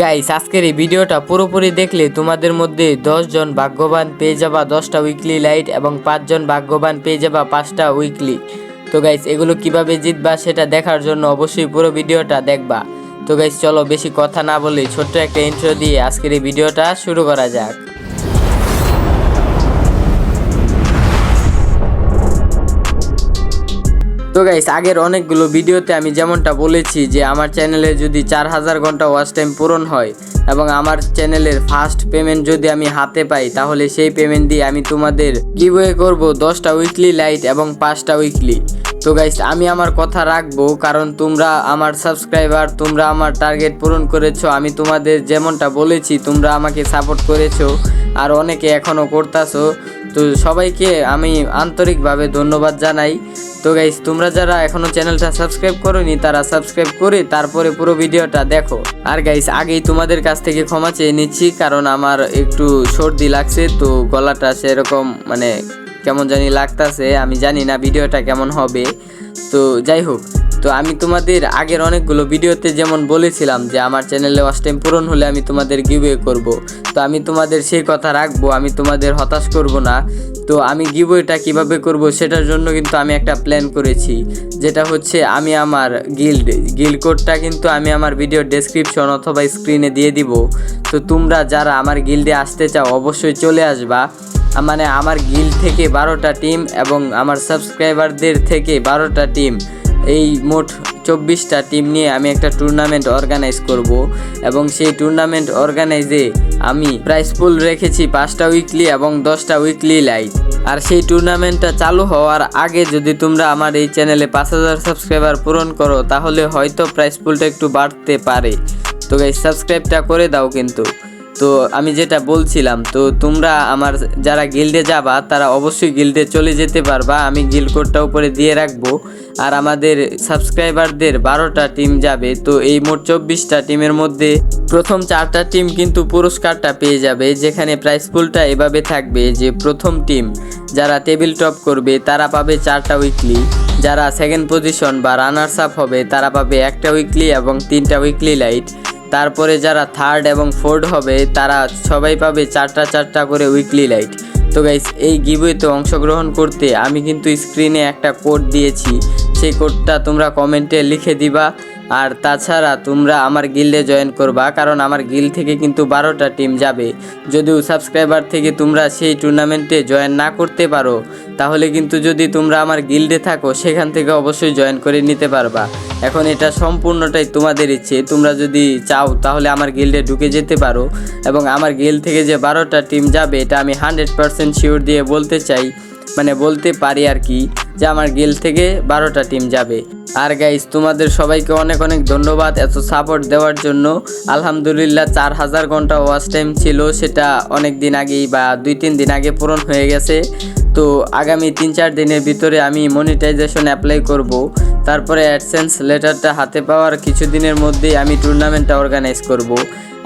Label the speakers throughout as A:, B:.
A: Guys আজকের এই ভিডিওটা পুরোপুরি দেখলে তোমাদের মধ্যে জন ভাগ্যবান পেয়ে যাবা দশটা উইকলি লাইট এবং পাঁচজন ভাগ্যবান পেয়ে যাবা পাঁচটা উইকলি তো গাইস এগুলো কীভাবে জিতবা সেটা দেখার জন্য অবশ্যই পুরো ভিডিওটা দেখবা। তো গাইস চলো বেশি কথা না বলে ছোট্ট একটা ইন্ট্রো দিয়ে আজকের এই ভিডিওটা শুরু করা যাক। তো গাইস আগের অনেকগুলো ভিডিওতে আমি যেমনটা বলেছি যে আমার চ্যানেলে যদি চার হাজার ঘণ্টা ওয়াচ টাইম পূরণ হয় এবং আমার চ্যানেলের ফার্স্ট পেমেন্ট যদি আমি হাতে পাই, তাহলে সেই পেমেন্ট দিয়ে আমি তোমাদের গিভওয়ে করব দশটা উইকলি লাইট এবং পাঁচটা উইকলি তো গাইস আমি আমার কথা রাখব, কারণ তোমরা আমার সাবস্ক্রাইবার তোমরা আমার টার্গেট পূরণ করেছ, আমি তোমাদের যেমনটা বলেছি, তোমরা আমাকে সাপোর্ট করেছ, আর অনেকে এখনও করতাছো। তো সবাইকে আমি আন্তরিকভাবে ধন্যবাদ জানাই। তো গাইস তোমরা যারা এখনও চ্যানেলটা সাবস্ক্রাইব করোনি, তারা সাবস্ক্রাইব করে তারপরে পুরো ভিডিওটা দেখো। আর গাইস আগেই তোমাদের কাছ থেকে ক্ষমা চেয়ে নিচ্ছি, কারণ আমার একটু সর্দি লাগছে, তো গলাটা সেরকম মানে কেমন জানি লাগতাছে, আমি জানি না ভিডিওটা কেমন হবে। তো যাই হোক। তো আমি তোমাদের আগের অনেকগুলো ভিডিওতে যেমন বলেছিলাম যে আমার চ্যানেলে ওয়াচ টাইম পূরণ হলে আমি তোমাদের গিভওয়ে করব। তো আমি তোমাদের সেই কথা রাখব, আমি তোমাদের হতাশ করব না। তো আমি গিভওয়েটা কীভাবে করব সেটার জন্য কিন্তু আমি একটা প্ল্যান করেছি, যেটা হচ্ছে আমি আমার গিল্ড গিল্ড কোডটা কিন্তু আমি আমার ভিডিও ডেসক্রিপশন অথবা স্ক্রিনে দিয়ে দিব। তো তোমরা যারা আমার গিল্ডে আসতে চাও অবশ্যই চলে আসবা। মানে আমার গিল্ড থেকে বারোটা টিম এবং আমার সাবস্ক্রাইবারদের থেকে বারোটা টিম এই মোট চব্বিশটা টিম নিয়ে আমি একটা টুর্নামেন্ট অর্গানাইজ করব এবং সেই টুর্নামেন্ট অর্গানাইজে আমি প্রাইস পুল রেখেছি পাঁচটা উইকলি এবং দশটা উইকলি লাইট আর সেই টুর্নামেন্টটা চালু হওয়ার আগে যদি তোমরা আমার এই চ্যানেলে পাঁচ হাজার সাবস্ক্রাইবার পূরণ করো, তাহলে হয়তো প্রাইস পুলটা একটু বাড়তে পারে। তো সাবস্ক্রাইবটা করে দাও কিন্তু। তো আমি যেটা বলছিলাম, তো তোমরা আমার যারা গিল্ডে যাবা, তারা অবশ্যই গিল্ডে চলে যেতে পারবা। আমি গিল্ড কোডটা উপরে দিয়ে রাখব। আর আমাদের সাবস্ক্রাইবারদের বারোটা টিম যাবে, তো এই মোট চব্বিশটা টিমের মধ্যে প্রথম চারটা টিম কিন্তু পুরস্কারটা পেয়ে যাবে, যেখানে প্রাইস পুলটা এভাবে থাকবে যে প্রথম টিম যারা টেবিল টপ করবে, তারা পাবে চারটা উইকলি যারা সেকেন্ড পজিশন বা রানার্স আপ হবে, তারা পাবে একটা উইকলি এবং তিনটা উইকলি লাইট তারপরে যারা থার্ড এবং ফোর্থ হবে, তারা সবাই পাবে চারটা চারটা করে উইকলি লাইট তো গাইস এই গিভওয়েতে অংশগ্রহণ করতে আমি কিন্তু স্ক্রিনে একটা কোড দিয়েছি। সেই কোডটা তোমরা কমেন্টে লিখে দিবা। আর তাছাড়া তোমরা আমার গিল্ডে জয়েন করবা, কারণ আমার গিল্ড থেকে কিন্তু বারোটা টিম যাবে। যদিও সাবস্ক্রাইবার থেকে তোমরা সেই টুর্নামেন্টে জয়েন না করতে পারো তাহলে কিন্তু যদি তোমরা আমার গিল্ডে থাকো, সেখান থেকে অবশ্যই জয়েন করে নিতে পারবা। এখন এটা সম্পূর্ণটাই তোমাদের ইচ্ছে। তোমরা যদি চাও, তাহলে আমার গিল্ডে ঢুকে যেতে পারো এবং আমার গিল্ড থেকে যে বারোটা টিম যাবে, এটা আমি হান্ড্রেড পারসেন্ট শিওর দিয়ে বলতে চাই। মানে বলতে পারি আর কি যে আমার গিল্ড থেকে বারোটা টিম যাবে। আর গাইস তোমাদের সবাইকে অনেক অনেক ধন্যবাদ এত সাপোর্ট দেওয়ার জন্য। আলহামদুলিল্লাহ, চার হাজার ঘণ্টা ওয়াচ টাইম ছিল, সেটা অনেক দিন আগেই বা দুই তিন দিন আগে পূরণ হয়ে গেছে। তো আগামী তিন চার দিনের ভিতরে আমি মনিটাইজেশন অ্যাপ্লাই করব। তারপরে অ্যাডসেন্স লেটারটা হাতে পাওয়ার কিছুদিনের মধ্যেই আমি টুর্নামেন্টটা অর্গানাইজ করব।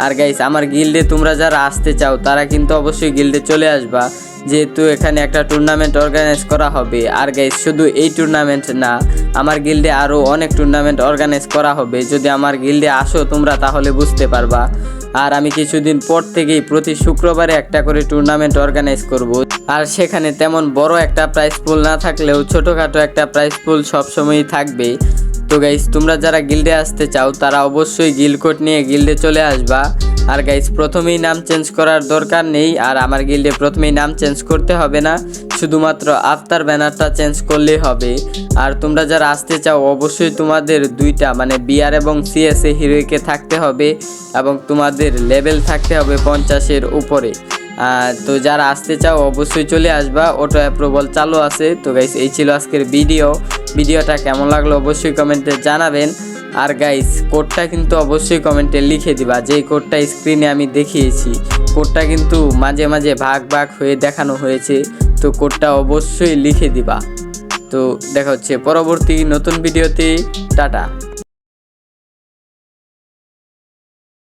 A: আর গাইস আমার গিল্ডে তোমরা যারা আসতে চাও, তারা কিন্তু অবশ্যই গিল্ডে চলে আসবা। যেহেতু এখানে একটা টুর্নামেন্ট অর্গানাইজ করা হবে। আর গাইস শুধু এই টুর্নামেন্ট না, আমার গিল্ডে আরও অনেক টুর্নামেন্ট অর্গানাইজ করা হবে। যদি আমার গিল্ডে আসো তোমরা, তাহলে বুঝতে পারবা। আর আমি কিছুদিন পর থেকেই প্রতি শুক্রবারে একটা করে টুর্নামেন্ট অর্গানাইজ করব। আর সেখানে তেমন বড় একটা প্রাইস পুল না থাকলেও ছোটোখাটো একটা প্রাইস পুল সবসময়ই থাকবে। তো গাইস তোমরা যারা গিল্ডে আসতে চাও, তারা অবশ্যই গিল্ড কোড নিয়ে গিল্ডে চলে আসবা। আর গাইস প্রথমেই নাম চেঞ্জ করার দরকার নেই, আর আমার গিল্ডে প্রথমেই নাম চেঞ্জ করতে হবে না, শুধুমাত্র আফতার ব্যানারটা চেঞ্জ করলেই হবে। আর তোমরা যারা আসতে চাও, অবশ্যই তোমাদের দুইটা মানে বিআর এবং সিএসএ হিরোইকে থাকতে হবে, এবং তোমাদের লেভেল থাকতে হবে পঞ্চাশের উপরে। তো যারা আসতে চাও, অবশ্যই চলে আসবা অটো অ্যাপ্রুভাল চালু আছে। তো গাইস এই ছিল আজকের ভিডিও ভিডিওটা কেমন লাগল, অবশ্যই কমেন্টে জানাবেন। আর গাইস কোডটা কিন্তু অবশ্যই কমেন্টে লিখে দিবা। যেই কোডটা স্ক্রিনে আমি দেখিয়েছি কোডটা কিন্তু মাঝে মাঝে ভাগ ভাগ হয়ে দেখানো হয়েছে, তো কোডটা অবশ্যই লিখে দিবা। তো দেখা হচ্ছে পরবর্তী নতুন ভিডিওতে টাটা।